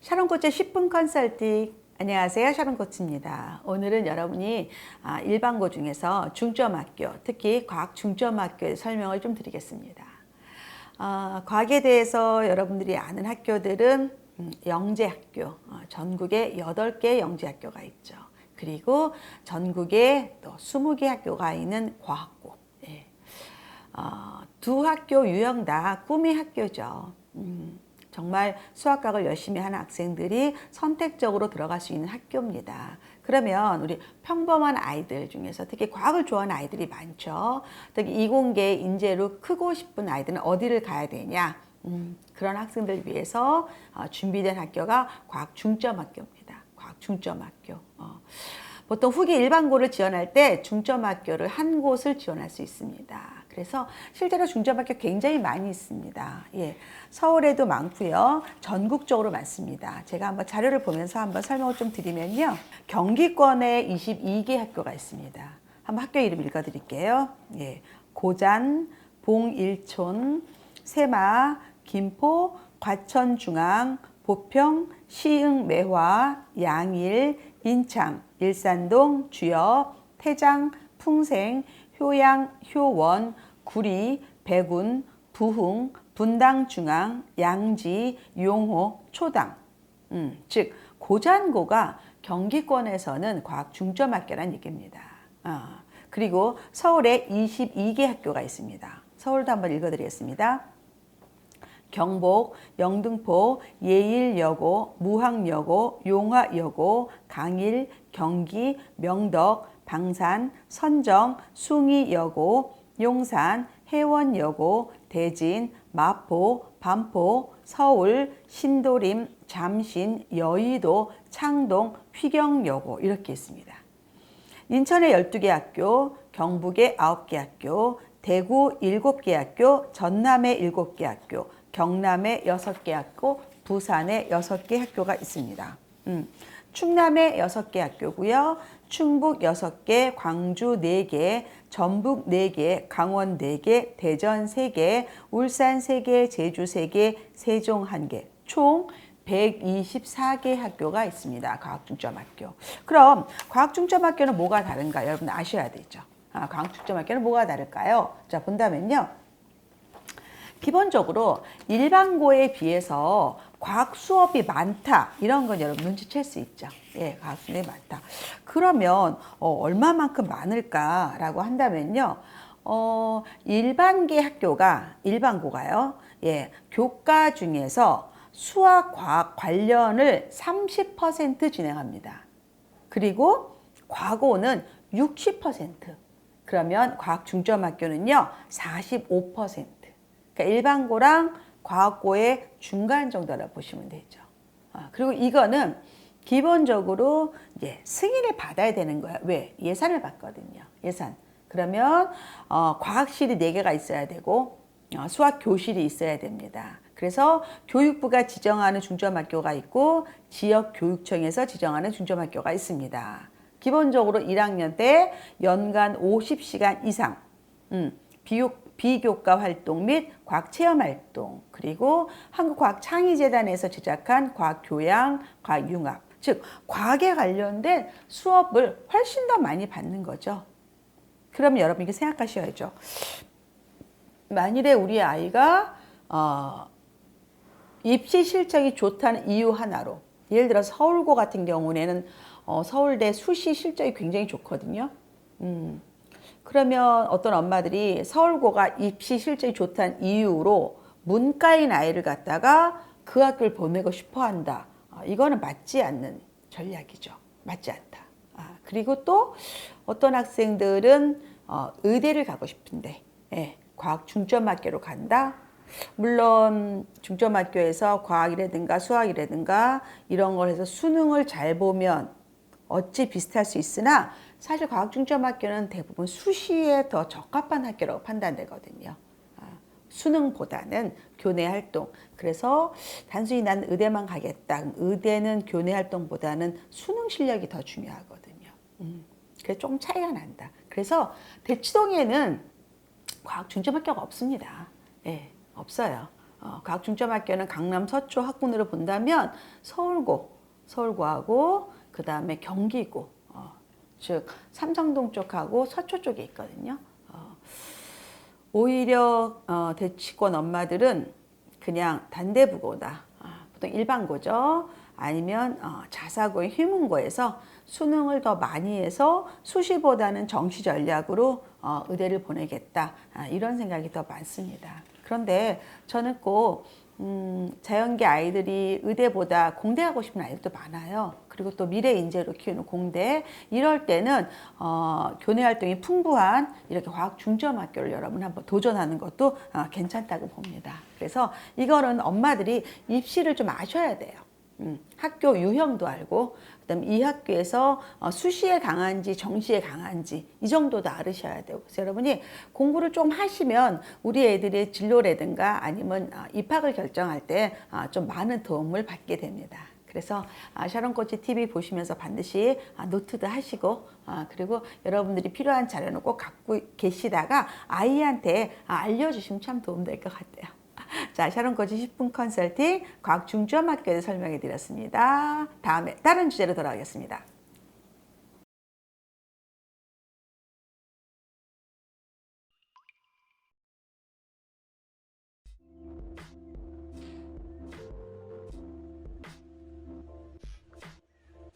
샤론코치의 10분 컨설팅. 안녕하세요. 샤론코치입니다. 오늘은 여러분이 아, 일반고 중에서 중점학교, 특히 과학 중점학교의 설명을 좀 드리겠습니다. 아, 과학에 대해서 여러분들이 아는 학교들은 음, 영재학교, 어, 전국에 8개 영재학교가 있죠. 그리고 전국에 또 20개 학교가 있는 과학고. 예. 어, 두 학교 유형 다 꿈의 학교죠. 음, 정말 수학과를 열심히 하는 학생들이 선택적으로 들어갈 수 있는 학교입니다. 그러면 우리 평범한 아이들 중에서 특히 과학을 좋아하는 아이들이 많죠. 특히 이공계 인재로 크고 싶은 아이들은 어디를 가야 되냐? 음, 그런 학생들 위해서 어, 준비된 학교가 과학 중점 학교입니다. 과학 중점 학교. 어. 보통 후기 일반고를 지원할 때 중점 학교를 한 곳을 지원할 수 있습니다. 그래서 실제로 중점학교 굉장히 많이 있습니다. 예, 서울에도 많고요. 전국적으로 많습니다. 제가 한번 자료를 보면서 한번 설명을 좀 드리면요. 경기권에 22개 학교가 있습니다. 한번 학교 이름 읽어 드릴게요. 예, 고잔, 봉일촌, 세마, 김포, 과천중앙, 보평, 시흥, 매화, 양일, 인창, 일산동, 주엽, 태장, 풍생, 효양, 효원, 구리, 백운, 부흥, 분당중앙, 양지, 용호, 초당. 음, 즉 고잔고가 경기권에서는 과학 중점 학교란 얘기입니다. 아, 그리고 서울에 22개 학교가 있습니다. 서울도 한번 읽어드리겠습니다. 경복, 영등포, 예일여고, 무항여고, 용화여고, 강일, 경기, 명덕, 방산, 선정, 숭이여고, 용산, 해원여고, 대진, 마포, 반포, 서울, 신도림, 잠신, 여의도, 창동, 휘경여고 이렇게 있습니다. 인천에 12개 학교, 경북에 9개 학교, 대구 7개 학교, 전남에 7개 학교, 경남에 6개 학교, 부산에 6개 학교가 있습니다. 음, 충남에 6개 학교고요. 충북 6개, 광주 4개, 전북 4개, 강원 4개, 대전 3개, 울산 3개, 제주 3개, 세종 1개. 총 124개 학교가 있습니다. 과학중점학교. 그럼 과학중점학교는 뭐가 다른가? 여러분 아셔야 되죠. 아, 과학중점학교는 뭐가 다를까요? 자, 본다면요. 기본적으로 일반고에 비해서 과학 수업이 많다 이런 건 여러분 눈치챌 수 있죠. 예, 과학 수업이 많다. 그러면 어, 얼마만큼 많을까라고 한다면요. 어, 일반계 학교가 일반고가요. 예, 교과 중에서 수학 과학 관련을 30% 진행합니다. 그리고 과고는 60%. 그러면 과학 중점 학교는요. 45%. 그러니까 일반고랑 과학고의 중간 정도라 보시면 되죠. 아, 그리고 이거는 기본적으로 이제 승인을 받아야 되는 거야. 왜? 예산을 받거든요. 예산. 그러면 어, 과학실이 4개가 있어야 되고 어, 수학 교실이 있어야 됩니다. 그래서 교육부가 지정하는 중점학교가 있고 지역 교육청에서 지정하는 중점학교가 있습니다. 기본적으로 1학년 때 연간 50시간 이상 음, 비육, 비교과 활동 및 과학 체험 활동 그리고 한국과학창의재단에서 제작한 과학교양, 과학융합 즉 과학에 관련된 수업을 훨씬 더 많이 받는 거죠. 그럼 여러분 이렇게 생각하셔야죠. 만일에 우리 아이가 어, 입시 실적이 좋다는 이유 하나로 예를 들어 서울고 같은 경우에는 어, 서울대 수시 실적이 굉장히 좋거든요. 음, 그러면 어떤 엄마들이 서울고가 입시 실적이 좋다는 이유로 문과인 아이를 갖다가 그 학교를 보내고 싶어 한다. 어, 이거는 맞지 않는 전략이죠. 맞지 않다. 아, 그리고 또 어떤 학생들은 어, 의대를 가고 싶은데 예, 과학 중점학교로 간다. 물론 중점학교에서 과학이라든가 수학이라든가 이런 걸 해서 수능을 잘 보면 어찌 비슷할 수 있으나 사실 과학중점학교는 대부분 수시에 더 적합한 학교라고 판단되거든요. 아, 수능보다는 교내 활동. 그래서 단순히 난 의대만 가겠다. 의대는 교내 활동보다는 수능 실력이 더 중요하거든요. 음, 그래서 조금 차이가 난다. 그래서 대치동에는 과학 중점학교가 없습니다. 예, 없어요. 어, 과학중점학교는 강남 서초 학군으로 본다면 서울고, 서울고하고 그 다음에 경기고, 어, 즉 삼성동 쪽하고 서초 쪽에 있거든요. 어, 오히려 어, 대치권 엄마들은 그냥 단대부고다. 아, 보통 일반고죠. 아니면 어, 자사고의 휴문고에서 수능을 더 많이 해서 수시보다는 정시 전략으로 어, 의대를 보내겠다. 아, 이런 생각이 더 많습니다. 그런데 저는 꼭 음, 자연계 아이들이 의대보다 공대 하고 싶은 아이들도 많아요. 그리고 또 미래 인재로 키우는 공대. 이럴 때는 어, 교내 활동이 풍부한 이렇게 과학 중점 학교를 여러분 한번 도전하는 것도 어, 괜찮다고 봅니다. 그래서 이거는 엄마들이 입시를 좀 아셔야 돼요. 음, 학교 유형도 알고 그다음 이 학교에서 어, 수시에 강한지 정시에 강한지 이 정도도 알으셔야 되고 그래서 여러분이 공부를 좀 하시면 우리 애들의 진로라든가 아니면 어, 입학을 결정할 때 좀 많은 도움을 받게 됩니다. 그래서 아, 샤론 코치 TV 보시면서 반드시 아, 노트도 하시고 아, 그리고 여러분들이 필요한 자료는 꼭 갖고 계시다가 아이한테 아, 알려주시면 참 도움될 것 같아요. 자, 샤론 코치 10분 컨설팅 과학 중점학교에 설명해 드렸습니다. 다음에 다른 주제로 돌아오겠습니다.